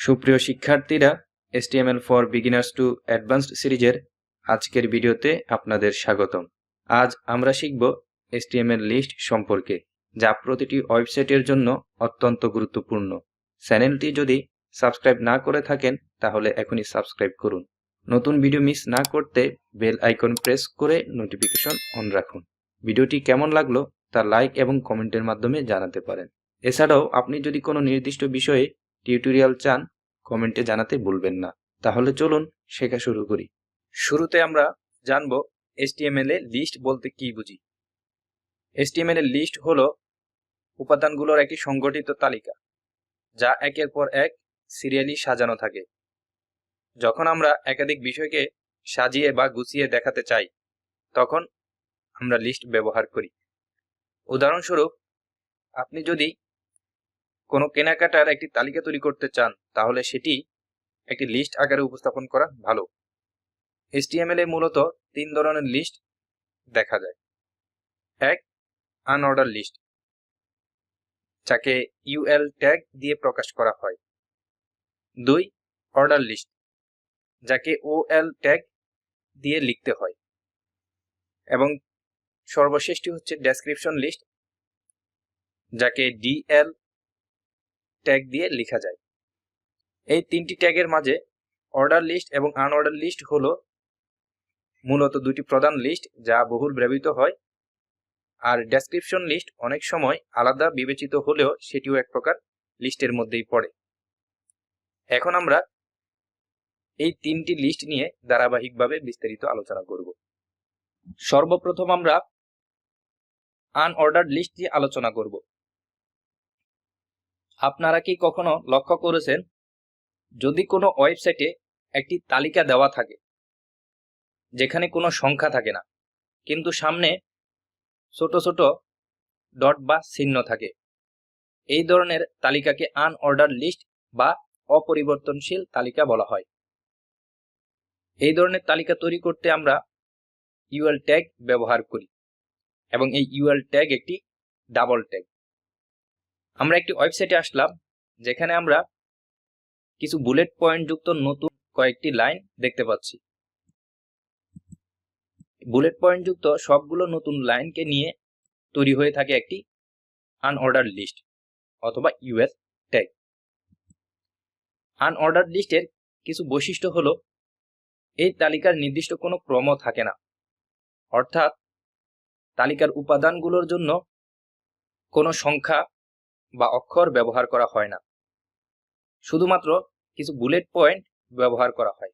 সুপ্রিয় শিক্ষার্থীরা HTML for beginners to advanced সিরিজের আজকের ভিডিওতে আপনাদের স্বাগতম। আজ আমরা শিখব এসটিএমএল লিস্ট সম্পর্কে, যা প্রতিটি ওয়েবসাইটের জন্য অত্যন্ত গুরুত্বপূর্ণ। চ্যানেলটি যদি সাবস্ক্রাইব না করে থাকেন, তাহলে এখনই সাবস্ক্রাইব করুন। নতুন ভিডিও মিস না করতে বেল আইকন প্রেস করে নোটিফিকেশন অন রাখুন। ভিডিওটি কেমন লাগল তা লাইক এবং কমেন্টের মাধ্যমে জানাতে পারেন। এছাড়াও আপনি যদি কোনো নির্দিষ্ট বিষয়ে টিউটোরিয়াল চান, কমেন্টে জানাতে ভুলবেন না। তাহলে চলুন শেখা শুরু করি। শুরুতে আমরা জানব এসটিএমএল এ লিস্ট বলতে কি বুঝি? এসটিএমএল এর লিস্ট হলো উপাদানগুলোর একটি সংগঠিত তালিকা, যা একের পর এক সিরিয়ালি সাজানো থাকে। যখন আমরা একাধিক বিষয়কে সাজিয়ে বা গুছিয়ে দেখাতে চাই, তখন আমরা লিস্ট ব্যবহার করি। উদাহরণস্বরূপ, আপনি যদি কোনো কেনাকাটার একটি তালিকা তৈরি করতে চান, তাহলে সেটি একটি লিস্ট আকারে উপস্থাপন করা ভালো। HTML এ মূলত তিন ধরনের লিস্ট দেখা যায়। এক, আনঅর্ডার লিস্ট, যাকে ইউএল ট্যাগ দিয়ে প্রকাশ করা হয়। দুই, অর্ডার লিস্ট, যাকে ওএল ট্যাগ দিয়ে লিখতে হয়। এবং সর্বশেষটি হচ্ছে ডেসক্রিপশন লিস্ট, যাকে ডিএল ট্যাগ দিয়ে লেখা যায়। এই তিনটি ট্যাগের মাঝে অর্ডার লিস্ট এবং আনঅর্ডার লিস্ট হল মূলত দুটি প্রধান লিস্ট যা বহুল ব্যবহৃত হয়। আর ডেসক্রিপশন লিস্ট অনেক সময় আলাদা বিবেচিত হলেও সেটিও এক প্রকার লিস্টের মধ্যেই পড়ে। এখন আমরা এই তিনটি লিস্ট নিয়ে ধারাবাহিকভাবে বিস্তারিত আলোচনা করব। সর্বপ্রথম আমরা আনঅর্ডার লিস্ট দিয়ে আলোচনা করব। আপনারা কি কখনো লক্ষ্য করেছেন? যদি কোনো ওয়েবসাইটে একটি তালিকা দেওয়া থাকে, যেখানে কোনো সংখ্যা থাকে না, কিন্তু সামনে ছোট ছোট ডট বা চিহ্ন থাকে, এই ধরনের তালিকাকে আনঅর্ডার লিস্ট বা অপরিবর্তনশীল তালিকা বলা হয়। এই ধরনের তালিকা তৈরি করতে আমরা ইউএল ট্যাগ ব্যবহার করি এবং এই ইউএল ট্যাগ একটি ডাবল ট্যাগ। আমরা একটি ওয়েবসাইটে আসলাম, যেখানে আমরা কিছু বুলেট পয়েন্ট যুক্ত নতুন কয়েকটি লাইন দেখতে পাচ্ছি। বুলেট পয়েন্ট যুক্ত সবগুলো নতুন লাইনকে নিয়ে তৈরি হয়ে থাকে একটি আনঅর্ডার লিস্ট অথবা ইউএস ট্যাগ আনঅর্ডার লিস্টের কিছু বৈশিষ্ট্য হলো, এই তালিকার নির্দিষ্ট কোনো ক্রম থাকে না। অর্থাৎ, তালিকার উপাদানগুলোর জন্য কোনো সংখ্যা বা অক্ষর ব্যবহার করা হয় না। শুধুমাত্র কিছু বুলেট পয়েন্ট ব্যবহার করা হয়।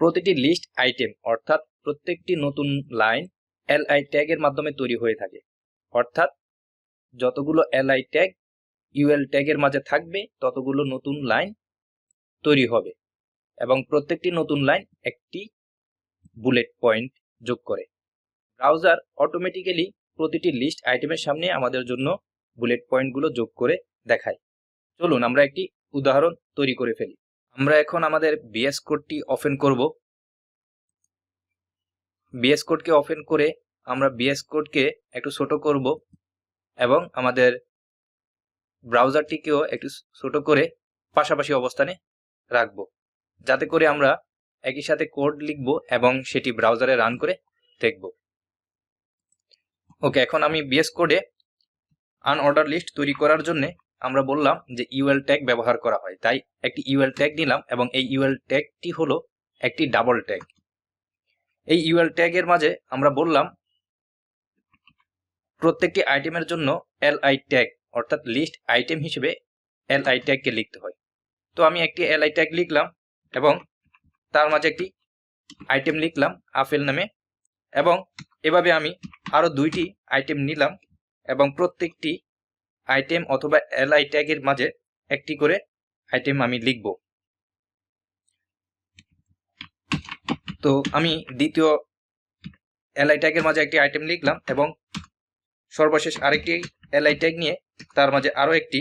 প্রতিটি লিস্ট আইটেম অর্থাৎ প্রত্যেকটি নতুন লাইন এলআই ট্যাগের মাধ্যমে তৈরি হয়ে থাকে। অর্থাৎ যতগুলো এলআই ট্যাগ ইউএল ট্যাগের মাঝে থাকবে, ততগুলো নতুন লাইন তৈরি হবে এবং প্রত্যেকটি নতুন লাইন একটি বুলেট পয়েন্ট যোগ করে। ব্রাউজার অটোমেটিক্যালি প্রতিটি লিস্ট আইটেমের সামনে আমাদের জন্য বুলেট পয়েন্টগুলো যোগ করে দেখায় চলুন আমরা একটি উদাহরণ তৈরি করে ফেলি। আমরা এখন আমাদের বিএস কোডটি ওপেন করব। বিএস কোডকে ওপেন করে আমরা বিএস কোডকে একটু ছোট করব এবং আমাদের ব্রাউজারটিকেও একটু ছোট করে পাশাপাশি অবস্থানে রাখব। যাতে করে আমরা একই সাথে কোড লিখব এবং সেটি ব্রাউজারে রান করে দেখব। ওকে এখন আমি বিএস কোডে আনঅর্ডার লিস্ট তৈরি করার জন্য আমরা বললাম যে ইউএল ট্যাগ ব্যবহার করা হয়। তাই একটি ইউএল ট্যাগ নিলাম এবং এই ইউএল ট্যাগটি হলো একটি ডাবল ট্যাগ এই ইউএল ট্যাগের মাঝে আমরা বললাম প্রত্যেকটি আইটেমের জন্য এল আই ট্যাগ অর্থাৎ লিস্ট আইটেম হিসেবে এল আই ট্যাগকে লিখতে হয়। তো আমি একটি এল আই ট্যাগ লিখলাম এবং তার মাঝে একটি আইটেম লিখলাম আপেল নামে। এবং এভাবে আমি আরও দুইটি আইটেম নিলাম। এবং প্রত্যেকটি আইটেম অথবা এলআই ট্যাগের মাঝে একটি করে আইটেম আমি লিখব। তো আমি দ্বিতীয় এলআই ট্যাগের মাঝে একটি আইটেম লিখলাম এবং সর্বশেষ আরেকটি এলআই ট্যাগ নিয়ে তার মাঝে আরও একটি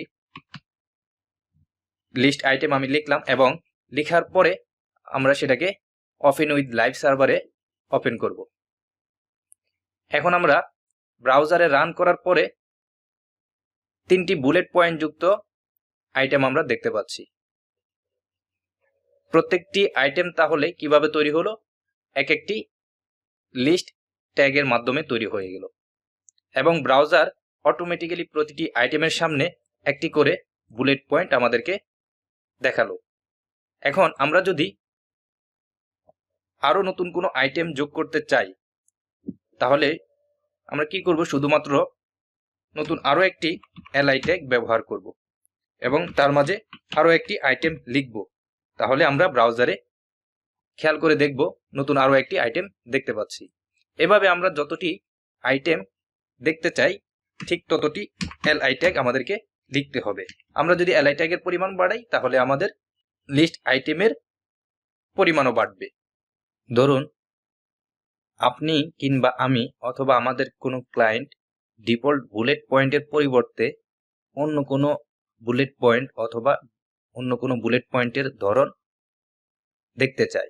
লিস্ট আইটেম আমি লিখলাম এবং লেখার পরে আমরা সেটাকে ওপেন উইথ লাইভ সার্ভারে ওপেন করব। এখন আমরা ব্রাউজারে রান করার পরে তিনটি বুলেট পয়েন্ট যুক্ত আইটেম আমরা দেখতে পাচ্ছি। প্রত্যেকটি আইটেম তাহলে কীভাবে তৈরি হলো? এক একটি লিস্ট ট্যাগের মাধ্যমে তৈরি হয়ে গেল এবং ব্রাউজার অটোমেটিক্যালি প্রতিটি আইটেমের সামনে একটি করে বুলেট পয়েন্ট আমাদেরকে দেখাল। এখন আমরা যদি আরও নতুন কোনো আইটেম যোগ করতে চাই, তাহলে আমরা কি করব? শুধুমাত্র নতুন আরও একটি এলআই ট্যাগ ব্যবহার করব এবং তার মাঝে আরও একটি আইটেম লিখব। তাহলে আমরা ব্রাউজারে খেয়াল করে দেখব, নতুন আরও একটি আইটেম দেখতে পাচ্ছি। এভাবে আমরা যতটি আইটেম দেখতে চাই, ঠিক ততটি এলআই ট্যাগ আমাদেরকে লিখতে হবে। আমরা যদি এলআই ট্যাগের পরিমাণ বাড়াই, তাহলে আমাদের লিস্ট আইটেমের পরিমাণও বাড়বে। ধরুন আপনি কিংবা আমি অথবা আমাদের কোনো ক্লায়েন্ট ডিফল্ট বুলেট পয়েন্টের পরিবর্তে অন্য কোনো বুলেট পয়েন্ট অথবা অন্য কোনো বুলেট পয়েন্টের ধরন দেখতে চাই।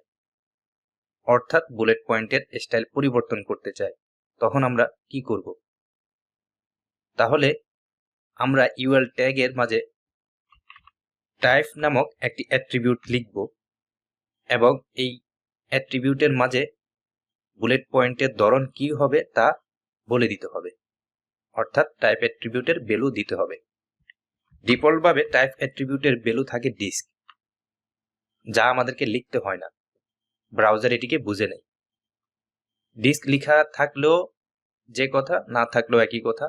অর্থাৎ বুলেট পয়েন্টের স্টাইল পরিবর্তন করতে চাই। তখন আমরা কি করব? তাহলে আমরা ইউএল ট্যাগের মাঝে টাইপ নামক একটি অ্যাট্রিবিউট লিখব এবং এই অ্যাট্রিবিউটের মাঝে বুলেট পয়েন্টের ধরন কি হবে তা বলে দিতে হবে। অর্থাৎ টাইপ অ্যাট্রিবিউটের ভ্যালু দিতে হবে। ডিফল্টভাবে টাইপ অ্যাট্রিবিউটের ভ্যালু থাকে ডিস্ক যা আমাদেরকে লিখতে হয় না। ব্রাউজার এটিকে বুঝে নেয় ডিস্ক লিখা থাকলেও যে কথা, না থাকলেও একই কথা।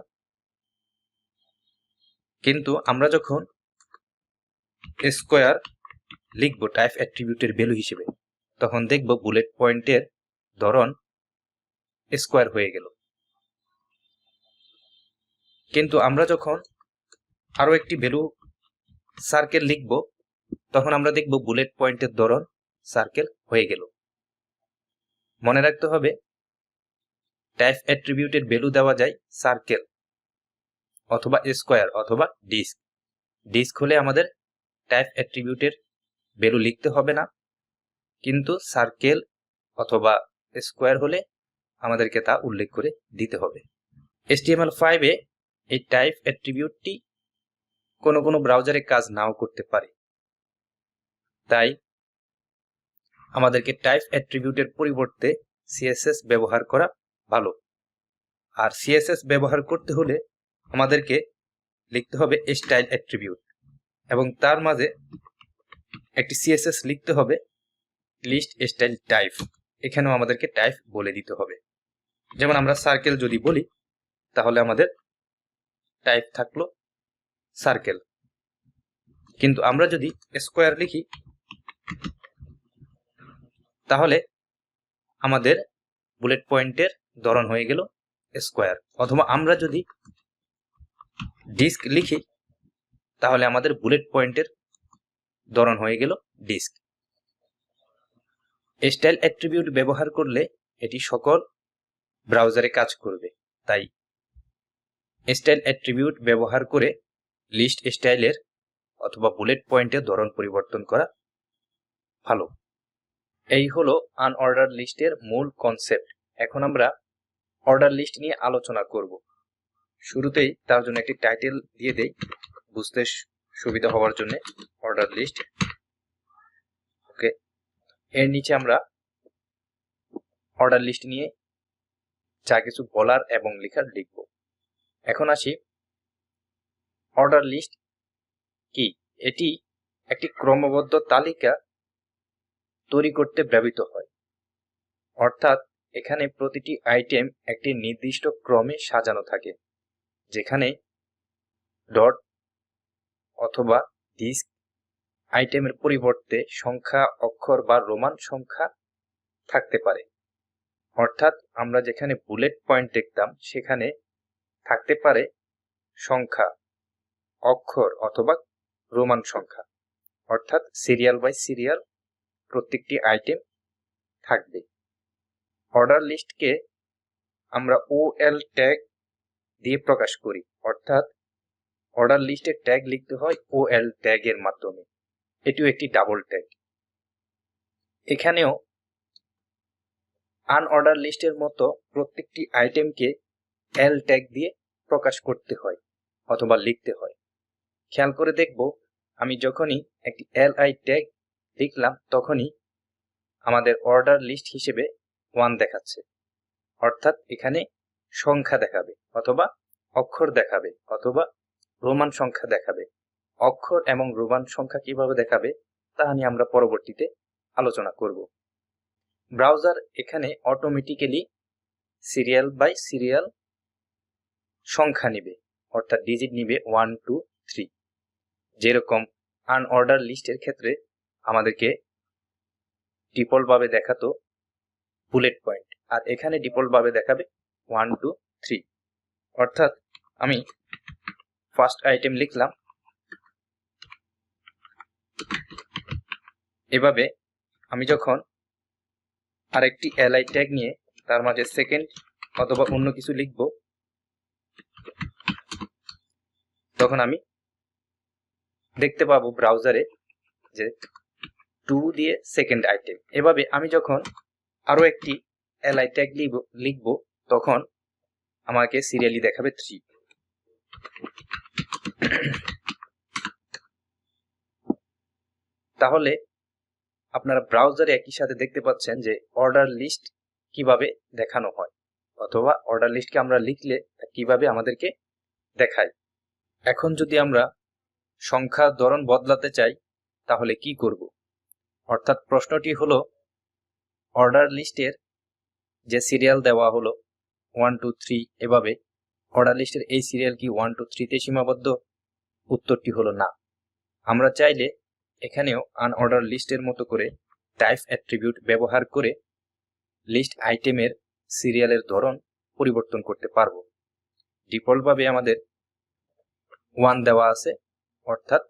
কিন্তু আমরা যখন স্কোয়ার লিখব টাইপ অ্যাট্রিবিউটের ভ্যালু হিসেবে, তখন দেখব বুলেট পয়েন্টের ধরন স্কোয়ার হয়ে গেল। কিন্তু আমরা যখন আরও একটি ভ্যালু সার্কেল লিখব, তখন আমরা দেখব বুলেট পয়েন্টের ধরন সার্কেল হয়ে গেল। মনে রাখতে হবে টাইপ অ্যাট্রিবিউটের ভ্যালু দেওয়া যায় সার্কেল অথবা স্কোয়ার অথবা ডিস্ক ডিস্ক হলে আমাদের টাইপ অ্যাট্রিবিউটের ভ্যালু লিখতে হবে না, কিন্তু সার্কেল অথবা স্কোয়ার হলে আমাদেরকে তা উল্লেখ করে দিতে হবে। এসটিএমএল ফাইভে এই টাইপ অ্যাট্রিবিউটটি কোনো কোনো ব্রাউজারে কাজ নাও করতে পারে। তাই আমাদেরকে টাইপ অ্যাট্রিবিউটের পরিবর্তে সিএসএস ব্যবহার করা ভালো। আর সিএসএস ব্যবহার করতে হলে আমাদেরকে লিখতে হবে স্টাইল অ্যাট্রিবিউট এবং তার মাঝে একটি সিএসএস লিখতে হবে লিস্ট স্টাইল টাইপ এখানেও আমাদেরকে টাইপ বলে দিতে হবে। যেমন আমরা সার্কেল যদি বলি, তাহলে আমাদের টাইপ থাকল সার্কেল কিন্তু আমরা যদি স্কোয়ার লিখি, তাহলে আমাদের বুলেট পয়েন্টের ধরন হয়ে গেল স্কোয়ার অথবা আমরা যদি ডিস্ক লিখি, তাহলে আমাদের বুলেট পয়েন্টের ধরন হয়ে গেল ডিস্ক স্টাইল অ্যাট্রিবিউট ব্যবহার করলে এটি সকল ব্রাউজারে কাজ করবে। তাই স্টাইল অ্যাট্রিবিউট ব্যবহার করে লিস্ট স্টাইলের অথবা বুলেট পয়েন্টের ধরন পরিবর্তন করা ভালো। এই হলো আনঅর্ডার লিস্টের মূল কনসেপ্ট এখন আমরা অর্ডার লিস্ট নিয়ে আলোচনা করব। শুরুতেই তার জন্য একটি টাইটেল দিয়ে দেই। বুঝতে সুবিধা হওয়ার জন্য অর্ডার লিস্ট এর নিচে আমরা অর্ডার লিস্ট নিয়ে যা কিছু বলার এবং লেখার লিখব। এখন আসি। অর্ডার লিস্ট কি? এটি একটি ক্রমবদ্ধ তালিকা তৈরি করতে ব্যবহৃত হয়। অর্থাৎ এখানে প্রতিটি আইটেম একটি নির্দিষ্ট ক্রমে সাজানো থাকে, যেখানে ডট অথবা ডিস্ক আইটেমের পরিবর্তে সংখ্যা, অক্ষর বা রোমান সংখ্যা থাকতে পারে। অর্থাৎ আমরা যেখানে বুলেট পয়েন্ট দেখতাম, সেখানে থাকতে পারে সংখ্যা, অক্ষর অথবা রোমান সংখ্যা। অর্থাৎ সিরিয়াল বাই সিরিয়াল প্রত্যেকটি আইটেম থাকবে। অর্ডার লিস্টকে আমরা ও এল ট্যাগ দিয়ে প্রকাশ করি। অর্থাৎ অর্ডার লিস্টের ট্যাগ লিখতে হয় ও এল ট্যাগের মাধ্যমে। এটিও একটি ডাবল ট্যাগ এখানেও আনঅর্ডার লিস্টের মতো প্রত্যেকটি আইটেমকে এল ট্যাগ দিয়ে প্রকাশ করতে হয় অথবা লিখতে হয়। খেয়াল করে দেখব, আমি যখনই একটি এল আই ট্যাগ লিখলাম, তখনই আমাদের অর্ডার লিস্ট হিসেবে ওয়ান দেখাচ্ছে। অর্থাৎ এখানে সংখ্যা দেখাবে অথবা অক্ষর দেখাবে অথবা রোমান সংখ্যা দেখাবে। অক্ষর এবং রোমান সংখ্যা কীভাবে দেখাবে, তা নিয়ে আমরা পরবর্তীতে আলোচনা করব। ব্রাউজার এখানে অটোমেটিক্যালি সিরিয়াল বাই সিরিয়াল সংখ্যা নিবে, অর্থাৎ ডিজিট নিবে ওয়ান টু থ্রি যেরকম আনঅর্ডার লিস্টের ক্ষেত্রে আমাদেরকে ডিফল্ট ভাবে দেখাতো বুলেট পয়েন্ট আর এখানে ডিফল্ট ভাবে দেখাবে ওয়ান টু থ্রি অর্থাৎ আমি ফার্স্ট আইটেম লিখলাম এভাবে আমি যখন আরেকটি এলআই ট্যাগ নিয়ে তার মাঝে সেকেন্ড অথবা অন্য কিছু লিখব, তখন আমি দেখতে পাবো ব্রাউজারে যে টু দিয়ে সেকেন্ড আইটেম এভাবে আমি যখন আরও একটি এলআই ট্যাগ লিখব, তখন আমাকে সিরিয়ালি দেখাবে থ্রি তাহলে আপনারা ব্রাউজারে একই সাথে দেখতে পাচ্ছেন যে অর্ডার লিস্ট কীভাবে দেখানো হয়, অথবা অর্ডার লিস্টকে আমরা লিখলে কীভাবে আমাদেরকে দেখায়। এখন যদি আমরা সংখ্যা ধরন বদলাতে চাই, তাহলে কি করব? অর্থাৎ প্রশ্নটি হলো অর্ডার লিস্টের যে সিরিয়াল দেওয়া হলো ওয়ান টু থ্রি এভাবে অর্ডার লিস্টের এই সিরিয়াল কি ওয়ান টু থ্রিতে সীমাবদ্ধ? উত্তরটি হলো না। আমরা চাইলে এখানেও আনঅর্ডার লিস্টের মতো করে টাইপ অ্যাট্রিবিউট ব্যবহার করে লিস্ট আইটেমের সিরিয়ালের ধরন পরিবর্তন করতে পারব। ডিফল্টভাবে আমাদের ওয়ান দেওয়া আছে, অর্থাৎ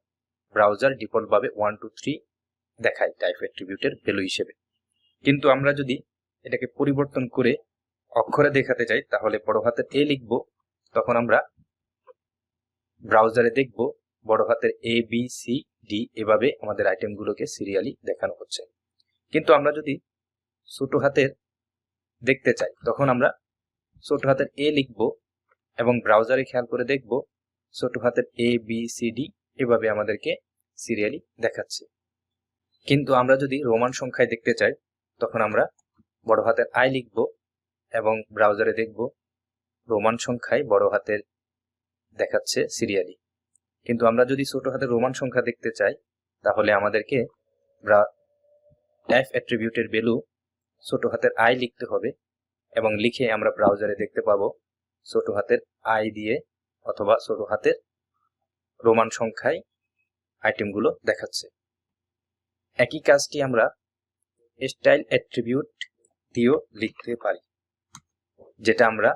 ব্রাউজার ডিফল্টভাবে ওয়ান টু থ্রি দেখায় টাইপ অ্যাট্রিবিউটের ভ্যালু হিসেবে। কিন্তু আমরা যদি এটাকে পরিবর্তন করে অক্ষরে দেখাতে চাই, তাহলে বড় হাতের এ লিখব, তখন আমরা ব্রাউজারে দেখব বড় হাতের এ বি সি ডি এভাবে আমাদের আইটেমগুলোকে সিরিয়ালি দেখানো হচ্ছে। কিন্তু আমরা যদি ছোট হাতের দেখতে চাই, তখন আমরা ছোট হাতের এ লিখব এবং ব্রাউজারে খেয়াল করে দেখব ছোট হাতের এ বি সি ডি এভাবে আমাদেরকে সিরিয়ালি দেখাচ্ছে। কিন্তু আমরা যদি রোমান সংখ্যায় দেখতে চাই, তখন আমরা বড় হাতের আই লিখব এবং ব্রাউজারে দেখব রোমান সংখ্যায় বড় হাতের দেখাচ্ছে সিরিয়ালি কিন্তু আমরা যদি ছোট হাতের রোমান সংখ্যা দেখতে চাই, তাহলে আমাদেরকে টাইপ অ্যাট্রিবিউটের ভ্যালু ছোট হাতের আই লিখতে হবে এবং লিখে আমরা ব্রাউজারে দেখতে পাবো ছোট হাতের আই দিয়ে অথবা ছোট হাতের রোমান সংখ্যায় আইটেমগুলো দেখাচ্ছে। একই কাজটি আমরা স্টাইল অ্যাট্রিবিউট দিয়েও লিখতে পারি, যেটা আমরা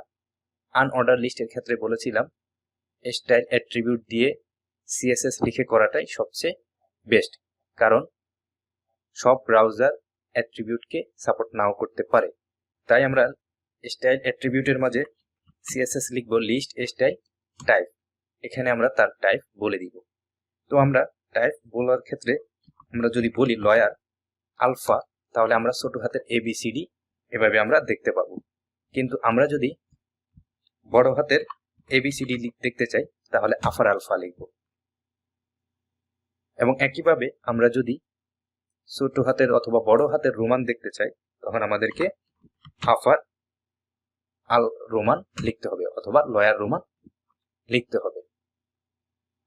আনঅর্ডার লিস্টের ক্ষেত্রে বলেছিলাম। স্টাইল অ্যাট্রিবিউট দিয়ে সিএসএস লিখে করাটাই সবচেয়ে বেস্ট কারণ সব ব্রাউজার অ্যাট্রিবিউটকে সাপোর্ট নাও করতে পারে। তাই আমরা স্টাইল অ্যাট্রিবিউটের মাঝে সিএসএস লিখব লিস্ট স্টাইল টাইপ এখানে আমরা তার টাইপ বলে দিব। তো আমরা টাইপ বলার ক্ষেত্রে আমরা যদি বলি লয়ার আলফা তাহলে আমরা ছোট হাতের এবিসিডি এভাবে আমরা দেখতে পাবো। কিন্তু আমরা যদি বড় হাতের এবিসিডি দেখতে চাই, তাহলে আফার আলফা লিখব। এবং একইভাবে আমরা যদি ছোট হাতের অথবা বড় হাতের রোমান দেখতে চাই, তখন আমাদেরকে আফার আল রোমান লিখতে হবে অথবা লয়ার রোমান লিখতে হবে।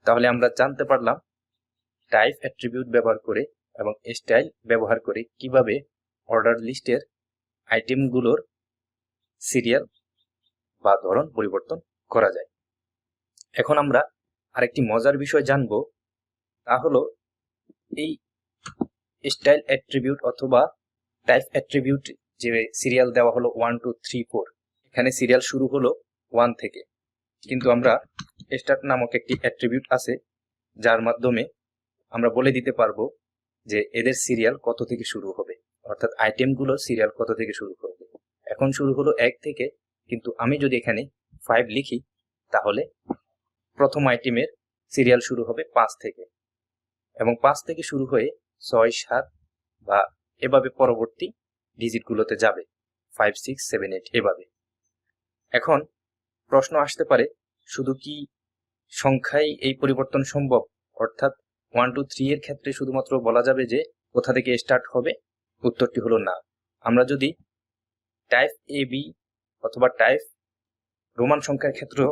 তাহলে আমরা জানতে পারলাম টাইপ অ্যাট্রিবিউট ব্যবহার করে এবং স্টাইল ব্যবহার করে কীভাবে অর্ডার লিস্টের আইটেমগুলোর সিরিয়াল বা ধরন পরিবর্তন করা যায়। এখন আমরা আরেকটি মজার বিষয় জানব তা হলো এই স্টাইল অ্যাট্রিবিউট অথবা টাইপ অ্যাট্রিবিউট যে সিরিয়াল দেওয়া হলো ওয়ান টু থ্রি ফোর এখানে সিরিয়াল শুরু হলো ওয়ান থেকে। কিন্তু আমরা স্টার্ট নামক একটি অ্যাট্রিবিউট আছে, যার মাধ্যমে আমরা বলে দিতে পারব যে এদের সিরিয়াল কত থেকে শুরু হবে। অর্থাৎ আইটেমগুলো সিরিয়াল কত থেকে শুরু হবে এখন শুরু হলো এক থেকে, কিন্তু আমি যদি এখানে ফাইভ লিখি, তাহলে প্রথম আইটেমের সিরিয়াল শুরু হবে পাঁচ থেকে। এবং পাঁচ থেকে শুরু হয়ে ছয়, সাত বা এভাবে পরবর্তী ডিজিটগুলোতে যাবে। ফাইভ সিক্স সেভেন এইট এভাবে। এখন প্রশ্ন আসতে পারে, শুধু কি সংখ্যায় এই পরিবর্তন সম্ভব? অর্থাৎ ওয়ান টু থ্রি এর ক্ষেত্রে শুধুমাত্র বলা যাবে যে কোথা থেকে স্টার্ট হবে? উত্তরটি হলো না। আমরা যদি টাইপ এ বি অথবা টাইপ রোমান সংখ্যার ক্ষেত্রেও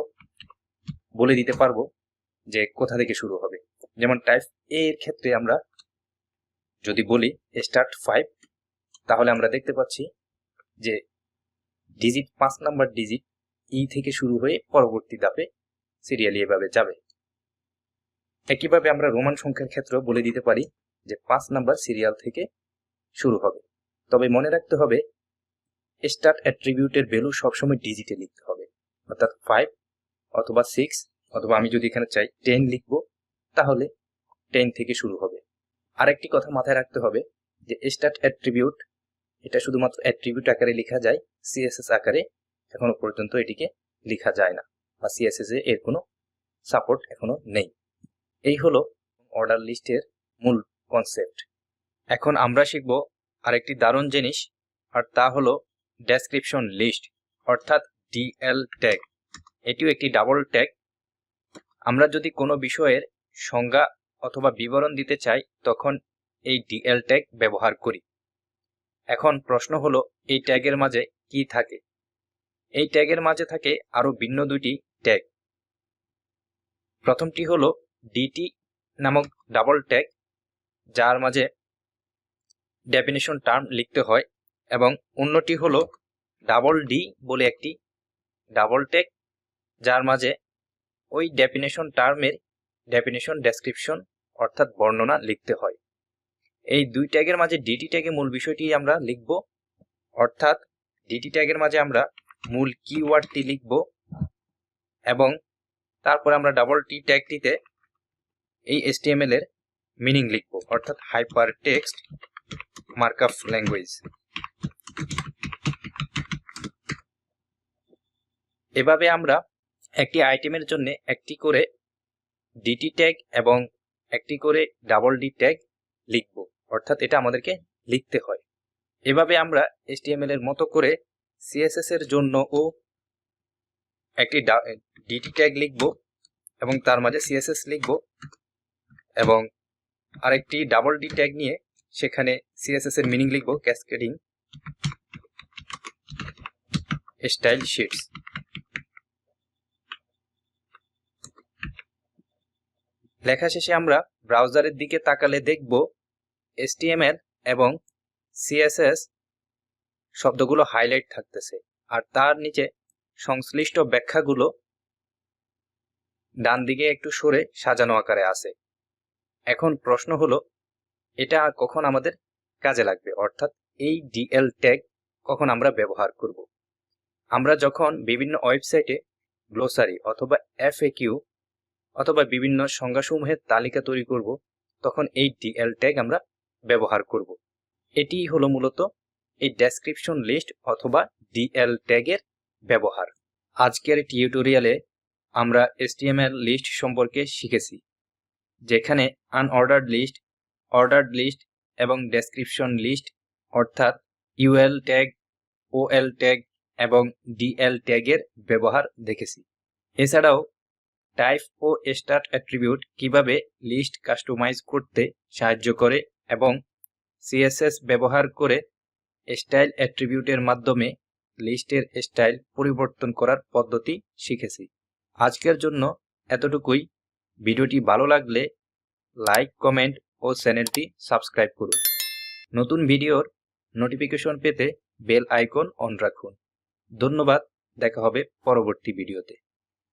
বলে দিতে পারব যে কোথা থেকে শুরু হবে। যেমন টাইপ এ এর ক্ষেত্রে আমরা যদি বলি স্টার্ট ফাইভ তাহলে আমরা দেখতে পাচ্ছি যে ডিজিট পাঁচ নাম্বার ডিজিট ই থেকে শুরু হয়ে পরবর্তী ধাপে সিরিয়ালি এভাবে যাবে। একইভাবে আমরা রোমান সংখ্যার ক্ষেত্রেও বলে দিতে পারি যে পাঁচ নাম্বার সিরিয়াল থেকে শুরু হবে। তবে মনে রাখতে হবে স্টার্ট অ্যাট্রিবিউটের ভ্যালু সবসময় ডিজিটে লিখতে হবে। অর্থাৎ ফাইভ অথবা সিক্স অথবা আমি যদি এখানে চাই টেন লিখব তাহলে টেন থেকে শুরু হবে। আরেকটি কথা মাথায় রাখতে হবে যে স্টার্ট অ্যাট্রিবিউট এটা শুধুমাত্র অ্যাট্রিবিউট আকারে লেখা যায় সিএসএস আকারে এখনও পর্যন্ত এটিকে লেখা যায় না বা সিএসএস এর কোনো সাপোর্ট এখনও নেই। এই হলো অর্ডার লিস্টের মূল কনসেপ্ট এখন আমরা শিখব আরেকটি দারুণ জিনিস, আর তা হলো ডেসক্রিপশন লিস্ট অর্থাৎ ডিএল ট্যাগ এটিও একটি ডাবল ট্যাগ আমরা যদি কোনো বিষয়ের সংজ্ঞা অথবা বিবরণ দিতে চাই, তখন এই ডিএল ট্যাগ ব্যবহার করি। এখন প্রশ্ন হলো, এই ট্যাগের মাঝে কি থাকে? এই ট্যাগের মাঝে থাকে আরও ভিন্ন দুটি ট্যাগ প্রথমটি হলো ডিটি নামক ডাবল ট্যাগ যার মাঝে ডেফিনেশন টার্ম লিখতে হয়, এবং অন্যটি হলো ডাবল ডি বলে একটি ডাবল ট্যাগ যার মাঝে ওই ডেফিনেশন টার্মের ডেফিনেশন ডেসক্রিপশন অর্থাৎ বর্ণনা লিখতে হয়। এই দুই ট্যাগের মাঝে ডিটি ট্যাগে মূল বিষয়টি আমরা লিখব। অর্থাৎ ডিটি ট্যাগের মাঝে আমরা মূল কিওয়ার্ডটি লিখব এবং তারপরে আমরা ডাবল টি ট্যাগটিতে এই এসটিএমএল এর মিনিং লিখব, অর্থাৎ হাইপার টেক্সট মার্কআপ ল্যাঙ্গুয়েজ এভাবে আমরা একটি আইটেমের জন্য একটি করে ডিটি ট্যাগ এবং একটি করে ডাবল ডি ট্যাগ লিখব। অর্থাৎ এটা আমাদেরকে লিখতে হয়। এভাবে আমরা এসটিএমএল এর মতো করে সিএসএস এর জন্য ও একটি ডিটি ট্যাগ লিখব এবং তার মাঝে সিএসএস লিখব এবং আরেকটি ডাবল ডি ট্যাগ নিয়ে সেখানে সিএসএস এর মিনিং লিখব ক্যাসকেডিং স্টাইল শিটস লেখা শেষে আমরা ব্রাউজারের দিকে তাকালে দেখব এসটিএমএল এবং সিএসএস শব্দগুলো হাইলাইট থাকতেছে। আর তার নিচে সংশ্লিষ্ট ব্যাখ্যাগুলো ডান দিকে একটু সরে সাজানো আকারে আছে। এখন প্রশ্ন হলো, এটা কখন আমাদের কাজে লাগবে? অর্থাৎ এই ডিএল ট্যাগ কখন আমরা ব্যবহার করব? আমরা যখন বিভিন্ন ওয়েবসাইটে গ্লোসারি অথবা এফএকিউ অথবা বিভিন্ন সংজ্ঞাসমূহের তালিকা তৈরি করব, তখন এই ডিএল ট্যাগ আমরা ব্যবহার করব। এটি হলো মূলত এই ডেসক্রিপশন লিস্ট অথবা ডিএল ট্যাগের ব্যবহার। আজকের টিউটোরিয়ালে আমরা এসটিএমএল লিস্ট সম্পর্কে শিখেছি, যেখানে আনঅর্ডার্ড লিস্ট অর্ডার্ড লিস্ট এবং ডেসক্রিপশন লিস্ট অর্থাৎ ইউএল ট্যাগ ওএল ট্যাগ এবং ডিএল ট্যাগের ব্যবহার দেখেছি। এছাড়াও টাইপ ও স্টার্ট অ্যাট্রিবিউট কীভাবে লিস্ট কাস্টমাইজ করতে সাহায্য করে এবং সিএসএস ব্যবহার করে স্টাইল অ্যাট্রিবিউটের মাধ্যমে লিস্টের স্টাইল পরিবর্তন করার পদ্ধতি শিখেছি। আজকের জন্য এতটুকুই। ভিডিওটি ভালো লাগলে লাইক কমেন্ট ও চ্যানেলটি সাবস্ক্রাইব করুন। নতুন ভিডিওর নোটিফিকেশন পেতে বেল আইকন অন রাখুন। ধন্যবাদ। দেখা হবে পরবর্তী ভিডিওতে।